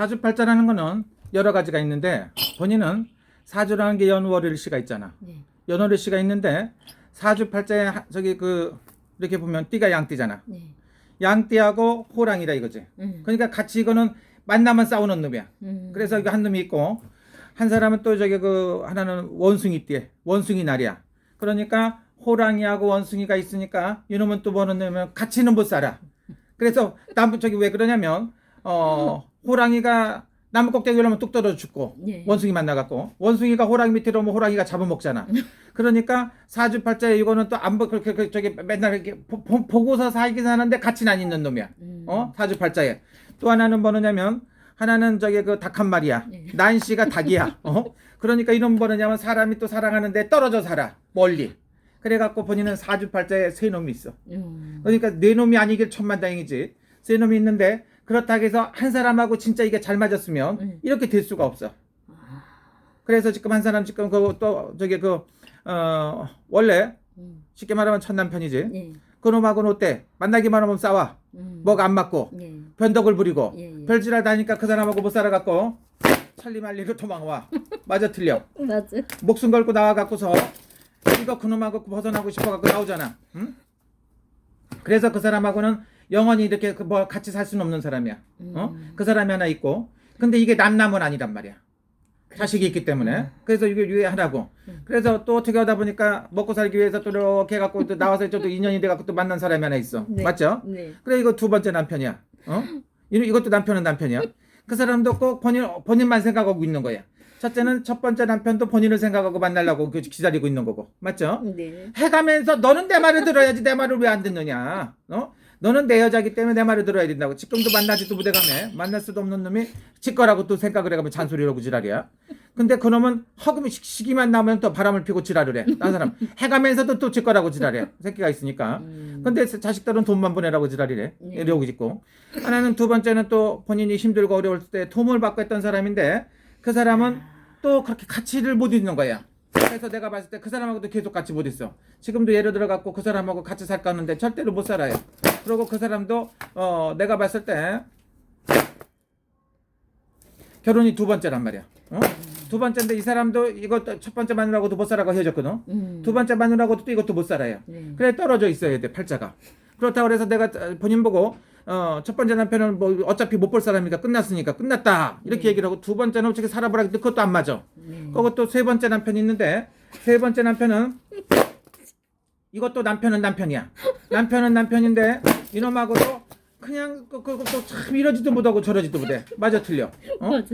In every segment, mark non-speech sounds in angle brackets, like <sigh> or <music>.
사주팔자라는 거는 여러 가지가 있는데 본인은 사주라는 게 연월일시가 있잖아. 네. 연월일시가 있는데 사주팔자에 하- 저기 그 이렇게 보면 띠가 양띠잖아. 네. 양띠하고 호랑이다 이거지. 음. 그러니까 같이 이거는 만나면 싸우는 놈이야. 음. 그래서 이거 한 놈이 있고 한 사람은 또 저기 그 하나는 원숭이 띠, 원숭이 날이야. 그러니까 호랑이하고 원숭이가 있으니까 이놈은 또 뭐는 냐면 같이는 못 살아. 그래서 남 저기 왜 그러냐면 어 호랑이가 나무 꼭대기 올라면 뚝 떨어져 죽고 네. 원숭이 만나갖고 원숭이가 호랑이 밑으로 오면 호랑이가 잡아먹잖아. <laughs> 그러니까 사주팔자에 이거는 또안보 그렇게 그 저기 맨날 이렇게 보, 보- 보고서 살긴 사는데 같이는 안 있는 놈이야. 음. 어 사주팔자에 또 하나는 뭐냐면 하나는 저기 그 닭 한 마리야. 네. 난씨가 <laughs> 닭이야. 어? 그러니까 이런 뭐냐면 사람이 또 사랑하는데 떨어져 살아 멀리. 그래갖고 본인은 사주팔자에 세 놈이 있어. 음. 그러니까 네 놈이 아니길 천만다행이지. 세 놈이 있는데 그렇다고 해서 한 사람하고 진짜 이게 잘 맞았으면 음. 이렇게 될 수가 없어. 그래서 지금 한 사람 지금 그 또 저기 그 어 원래 음. 쉽게 말하면 첫 남편이지. 네. 그놈하고는 어때? 만나기만 하면 싸워. 음. 뭐가 안 맞고 네. 변덕을 부리고 예, 예. 별지랄 다니까 그 사람하고 못 살아갖고 천리말리로 도망와. <laughs> 맞아 틀려. 맞아. 목숨 걸고 나와갖고서 이거 그놈하고 벗어나고 싶어갖고 나오잖아. 응? 그래서 그 사람하고는 영원히 이렇게 그 뭐 같이 살 수는 없는 사람이야. 어? 음. 그 사람이 하나 있고. 근데 이게 남남은 아니란 말이야. 자식이 있기 때문에. 그래서 이게 유해하라고. 음. 그래서 또 어떻게 하다 보니까 먹고 살기 위해서 또 이렇게 해갖고 또 나와서 또 인연이 돼갖고 또 만난 사람이 하나 있어. 네. 맞죠? 네. 그래 이거 두 번째 남편이야. 어? 이- 이것도 남편은 남편이야. 그 사람도 꼭 본인 본인만 생각하고 있는 거야. 첫째는 첫 번째 남편도 본인을 생각하고 만나려고 그 기다리고 있는 거고. 맞죠? 네. 해가면서 너는 내 말을 들어야지 내 말을 왜 안 듣느냐. 어? 너는 내 여자기 때문에 내 말을 들어야 된다고. 지금도 만나지도 못해가네. 만날 수도 없는 놈이 지거라고 또 생각을 해가면 잔소리라고 지랄이야. 근데 그놈은 허금이 시- 시기만 나면 또 바람을 피고 지랄을 해. 딴 사람 해가면서도 또 지거라고 지랄해. 새끼가 있으니까. 음. 근데 자식들은 돈만 보내라고 지랄이래. 네. 이러고 있고. 하나는 두 번째는 또 본인이 힘들고 어려울 때 도움을 받고 했던 사람인데 그 사람은 또 그렇게 가치를 못 있는 거야. 그래서 내가 봤을 때 그 사람하고도 계속 같이 못 있어. 지금도 예를 들어 갖고 그 사람하고 같이 살까 하는데 절대로 못 살아요. 그리고 그 사람도 어 내가 봤을 때 결혼이 두 번째란 말이야. 어? 두 번째인데 이 사람도 이것도 첫 번째 마누라고도 못 살아고 헤어졌거든. 음. 두 번째 마누라고도 또 이것도 못 살아요. 네. 그래 떨어져 있어야 돼 팔자가 그렇다고 그래서 내가 본인 보고 어, 첫 번째 남편은 뭐 어차피 못 볼 사람이니까 끝났으니까 끝났다 이렇게 네. 얘기를 하고 두 번째는 어떻게 살아보라 했는데 그것도 안 맞아 네. 또세 번째 남편이 있는데 세 번째 남편은 이것도 남편은 남편이야 남편은 남편인데 이놈하고도 그냥 그, 그, 또참 이러지도 못하고 저러지도 못해 맞아 틀려 어? 맞아요.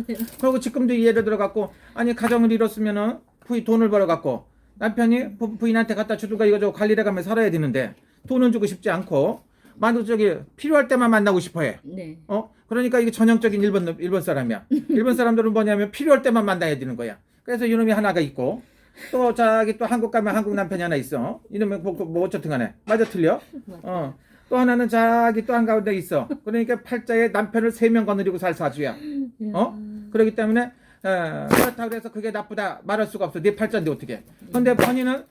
그리고 지금도 예를 들어 갖고 아니 가정을 이뤘으면은 부인 돈을 벌어 갖고 남편이 부, 부인한테 갖다 주든가 이거 저 관리를 가면 살아야 되는데 돈은 주고 싶지 않고 만약 저기 필요할 때만 만나고 싶어해. 네. 어? 그러니까 이게 전형적인 일본 놈- 일본 사람이야. <laughs> 일본 사람들은 뭐냐면 필요할 때만 만나야 되는 거야. 그래서 이놈이 하나가 있고 또 저기 또 한국 가면 한국 남편이 하나 있어. 이놈이 뭐, 뭐 어쨌든 간에 맞아 틀려? 어. 또 하나는 저기 또 한가운데 있어. 그러니까 팔자에 남편을 세 명 거느리고 살 사주야. 어? 그렇기 때문에 어, 그렇다고 해서 그게 나쁘다 말할 수가 없어. 네 팔자인데 어떻게? 근데 본인은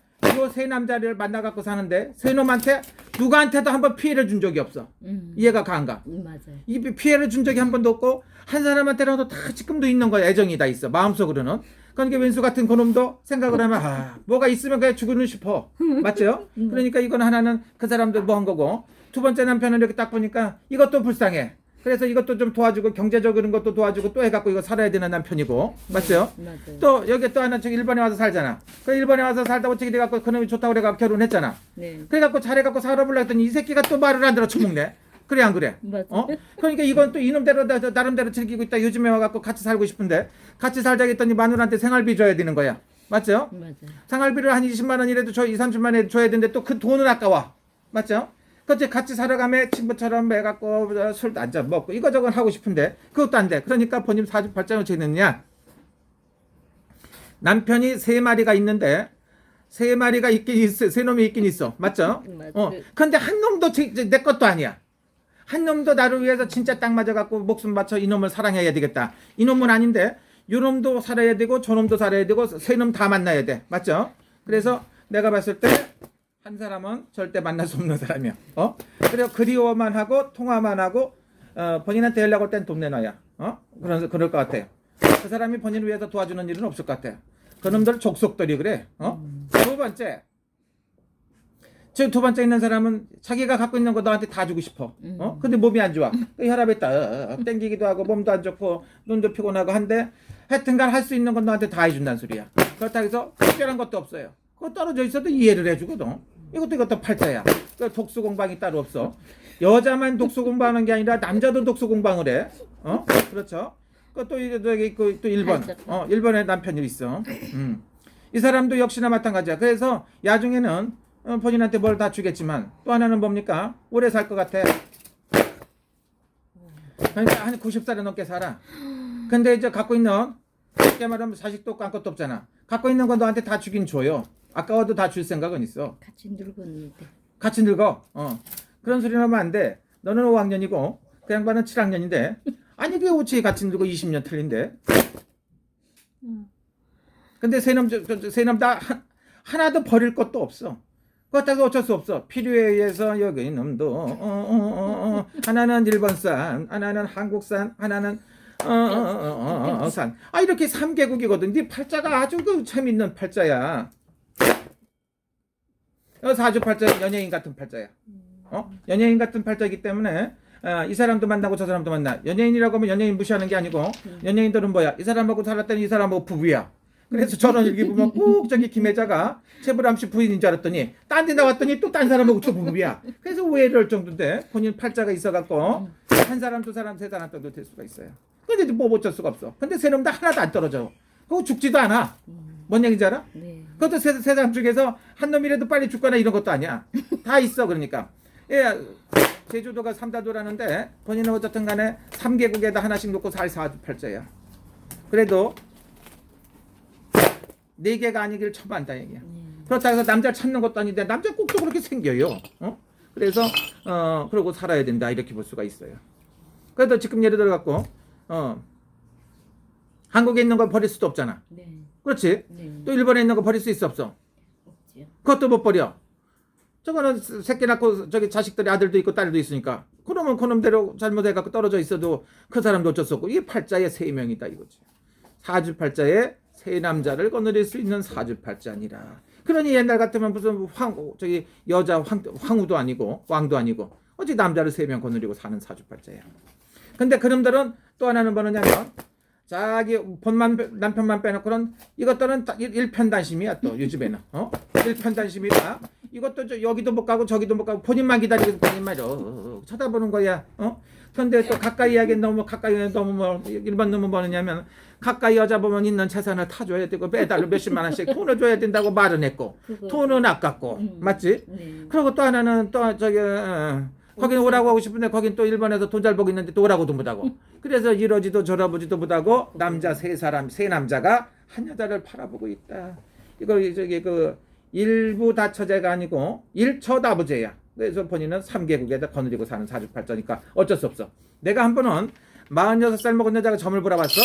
이세 남자를 만나 갖고 사는데 세 놈한테 누구한테도 한 번 피해를 준 적이 없어. 음. 이해가 가안가? 음, 맞아요. 이 피해를 준 적이 한 번도 없고 한 사람한테라도 다 지금도 있는 거야. 애정이 다 있어. 마음속으로는. 그러니까 왼수 같은 그놈도 생각을 하면 아 뭐가 있으면 그냥 죽고는 싶어. 맞죠? 그러니까 이건 하나는 그 사람들 뭐한 거고 두 번째 남편은 이렇게 딱 보니까 이것도 불쌍해. 그래서 이것도 좀 도와주고 경제적인 것도 도와주고 또 해갖고 이거 살아야 되는 남편이고 맞죠? 맞아요. 또 여기 또 하나 저기 일본에 와서 살잖아. 그 일본에 와서 살다 어떻게 돼갖고 그놈이 좋다고 그래갖고 결혼했잖아. 네. 그래갖고 잘해갖고 살아보려 했더니 이 새끼가 또 말을 안 들어 처먹네. 그래 안 그래? 맞아요. 어? 그러니까 이건 또 이놈대로 나- 나름대로 즐기고 있다. 요즘에 와갖고 같이 살고 싶은데 같이 살자 했더니 마누라한테 생활비 줘야 되는 거야. 맞죠? 맞아요. 생활비를 한 20만 원이라도 줘, 2, 30만 원 줘야 되는데 또 그 돈은 아까워. 맞죠? 그치 같이 살아가며 친구처럼 해갖고 어, 술도 한잔 먹고 이거저거 하고 싶은데 그것도 안 돼. 그러니까 본인 사주팔자는 어떻게 됐느냐? 남편이 세 마리가 있는데 세 마리가 있긴 있어. 세 놈이 있긴 있어. 맞죠? 어. 근데 한 놈도 제, 제- 내 것도 아니야. 한 놈도 나를 위해서 진짜 딱 맞아갖고 목숨 바쳐 이놈을 사랑해야 되겠다. 이놈은 아닌데 요놈도 살아야 되고 저놈도 살아야 되고 세 놈 다 만나야 돼. 맞죠? 그래서 내가 봤을 때 한 사람은 절대 만날 수 없는 사람이야. 어? 그래 그리워만 하고 통화만 하고 어, 본인한테 연락 올 땐 돈 내놔야. 어? 그런 그럴 것 같아요. 그 사람이 본인을 위해서 도와주는 일은 없을 것 같아요. 그놈들 족속들이 그래. 어? 두 번째. 저두 번째 있는 사람은 자기가 갖고 있는 거 너한테 다 주고 싶어. 어? 근데 몸이 안 좋아. 그 혈압이 딱 땡기기도 하고 몸도 안 좋고 눈도 피곤하고 한데 하여튼간 할 수 있는 건 너한테 다 해준다는 소리야. 그렇다고 해서 특별한 것도 없어요. 그거 떨어져 있어도 이해를 해주거든. 이것도 이것도 팔자야. 그 독수 공방이 따로 없어. 여자만 독수 공부하는 게 아니라 남자도 독수 공방을 해. 어? 그렇죠. 그또 저기 그, 또 1번. 팔자. 어, 1번에 남편이 있어. 음. 이 사람도 역시나 마찬가지야. 그래서 야중에는 어, 본인한테 뭘 다 주겠지만 또 하나는 뭡니까? 오래 살 것 같아. 그러니까 한 90살이 넘게 살아. 근데 이제 갖고 있는 쉽게 말하면 자식도 없고 아무것도 없잖아. 갖고 있는 건 너한테 다 주긴 줘요. 아까워도 다 줄 생각은 있어. 같이 늙었는데. 같이 늙어. 어. 그런 소리 하면 안 돼. 너는 5학년이고 그 양반은 7학년인데 아니 그게 어찌 같이 늙고 20년 틀린데. 음. 근데 저 세놈 다 한- 하나도 버릴 것도 없어. 그렇다고 어쩔 수 없어. 필요에 의해서 여기 놈도 어, 어, 어, 어. 하나는 일본산, 하나는 한국산, 하나는 어, 어, 어, 어, 어, 산. 아 이렇게 3개국이거든. 네 팔자가 아주 그 재밌는 팔자야. 어, 사주 팔자 연예인 같은 팔자야. 어? 연예인 같은 팔자이기 때문에 아, 이 사람도 만나고 저 사람도 만나. 연예인이라고 하면 연예인 무시하는 게 아니고 연예인들은 뭐야? 이 사람하고 살았더니 이 사람하고 부부야. 그래서 저런 일기 보면 꼭 저기 김혜자가 최불암 씨 부인인 줄 알았더니 딴 데 나왔더니 또 딴 사람하고 또 부부야. 그래서 오해를 할 정도인데 본인 팔자가 있어갖고 한 사람 두 사람 세 사람 정도 될 수가 있어요. 근데 뭐 어쩔 수가 없어. 근데 세 놈 다 하나도 안 떨어져. 그거 죽지도 않아. 뭔 얘기인지 알아? 네. 그것도 세, 세 사람 중에서 한 놈이라도 빨리 죽거나 이런 것도 아니야. 다 있어 그러니까. 예, 제주도가 삼다도라는데 본인은 어쨌든 간에 3개국에다 하나씩 놓고 살 사주팔자야. 그래도 네 개가 아니길 처만다 얘기야. 네. 그렇다고 해서 남자를 찾는 것도 아닌데 남자 꼭또 그렇게 생겨요. 어? 그래서 어 그러고 살아야 된다 이렇게 볼 수가 있어요. 그래도 지금 예를 들어 갖고 어 한국에 있는 걸 버릴 수도 없잖아. 네. 그렇지? 네. 또 일본에 있는 거 버릴 수 있어 없어? 없지요. 그것도 못 버려. 저거는 새끼 낳고 저기 자식들이 아들도 있고 딸도 있으니까 그러면 그놈대로 잘못해갖고 떨어져 있어도 그 사람도 어쩔 수 없고 이게 팔자의 세 명이다 이거지. 사주팔자에 세 남자를 거느릴 수 있는 사주팔자니라. 그러니 옛날 같으면 무슨 황 저기 여자 황 황후도 아니고 왕도 아니고 어찌 남자를 세 명 거느리고 사는 사주팔자야. 근데 그놈들은 또 하나는 뭐냐면 자기 본만 남편만 빼놓고는 이것들은 일편단심이야 또 요즘에는. 어? 일편단심이다. 이것도 저 여기도 못 가고 저기도 못 가고 본인만 기다리고 본인만 저 쳐다보는 거야. 어 근데 또 가까이 하게 너무 가까이 너무 뭐 일반 놈은 뭐냐면 가까이 여자 보면 있는 재산을 타 줘야 되고 매달로 몇십만 원씩 돈을 줘야 된다고 말은 했고. 돈은 아깝고 음. 맞지 네. 그리고 또 하나는 또 저기 어, 거긴 오라고 하고 싶은데 거긴 또 일본에서 돈 잘 벌고 있는데 또 오라고도 못하고 그래서 이러지도 저러보지도 못하고 남자 세 사람 세 남자가 한 여자를 팔아보고 있다 이거 저기 그 일부 다처제가 아니고 일처다부제야 그래서 본인은 3개국에다 거느리고 사는 사주팔자니까 어쩔 수 없어 내가 한 번은 46살 먹은 여자가 점을 보러 왔어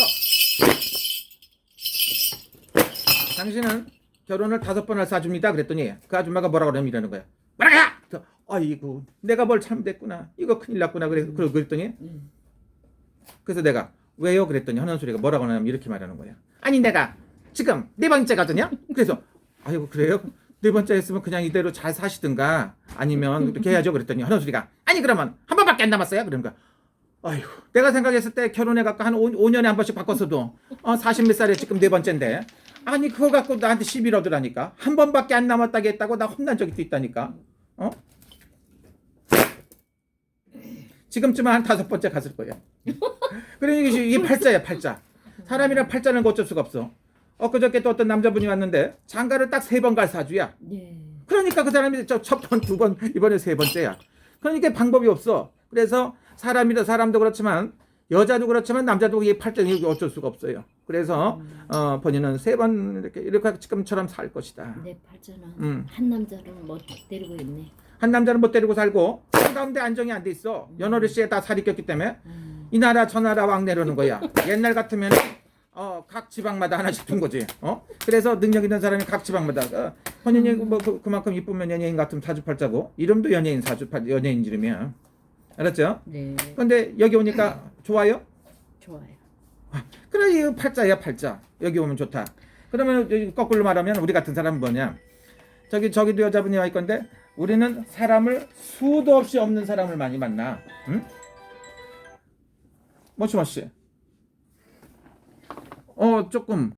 당신은 결혼을 다섯 번할 사주입니다. 그랬더니 그 아줌마가 뭐라 그러면 이러는 거야. 뭐라야? 아이고 내가 뭘 잘못했구나. 이거 큰일 났구나. 그래 그러- 그랬더니 음. 그래서 내가 왜요? 그랬더니 하는 소리가 뭐라고 하냐면 이렇게 말하는 거야. 아니 내가 지금 네 번째거든요. 그래서 아이고 그래요? 네 번째 했으면 그냥 이대로 잘 사시든가 아니면 이렇게 해야죠. 그랬더니 소리가 아니 그러면 한 번밖에 안 남았어요. 거야. 아이고. 내가 생각했을 때 결혼해 갖고 한 5, 년에한 번씩 바꿨어도 어 40몇 살에 지금 네 번째인데. 아니 그거 갖고 나한테 시비 러더라니까. 한 번밖에 안 남았다고 했다고 나 혼난 적이 또 있다니까. 어? 지금쯤은 한 다섯 번째 갔을 거예요. 그러니 이게 팔자야 팔자. 사람이랑 팔자는 거 어쩔 수가 없어 엊그저께 또 어떤 남자분이 왔는데 장가를 딱 세 번 갈 사주야 네. 그러니까 그 사람이 저 첫 번, 두 번, 이번에 세 번째야. 그러니까 방법이 없어. 그래서 사람이다 사람도 그렇지만 여자도 그렇지만 남자도 이 팔자는 어쩔 수가 없어요. 그래서 어, 본인은 세 번 이렇게 이렇게 지금처럼 살 것이다. 내 팔자는 음. 한 남자를 못 데리고 있네. 한 남자는 못 데리고 살고 한 가운데 안정이 안 돼 있어. 연어리 씨에 다 살이 꼈기 때문에 음. 이 나라 저 나라 왕 내려는 거야. <laughs> 옛날 같으면 어, 각 지방마다 하나씩 둔 거지. 어? 그래서 능력 있는 사람이 각 지방마다 어, 본인이 뭐 그, 그만큼 이쁘면 연예인 같은 사주팔자고 이름도 연예인 사주팔 연예인 이름이야. 알았죠? 네. 근데 여기 오니까 좋아요? 좋아요. 그래 이거 팔자야 팔자 여기 오면 좋다 그러면 거꾸로 말하면 우리 같은 사람은 뭐냐 저기 저기도 여자분이 와 있건데 우리는 사람을 수도 없이 없는 사람을 많이 만나 응? 머시머시 어 조금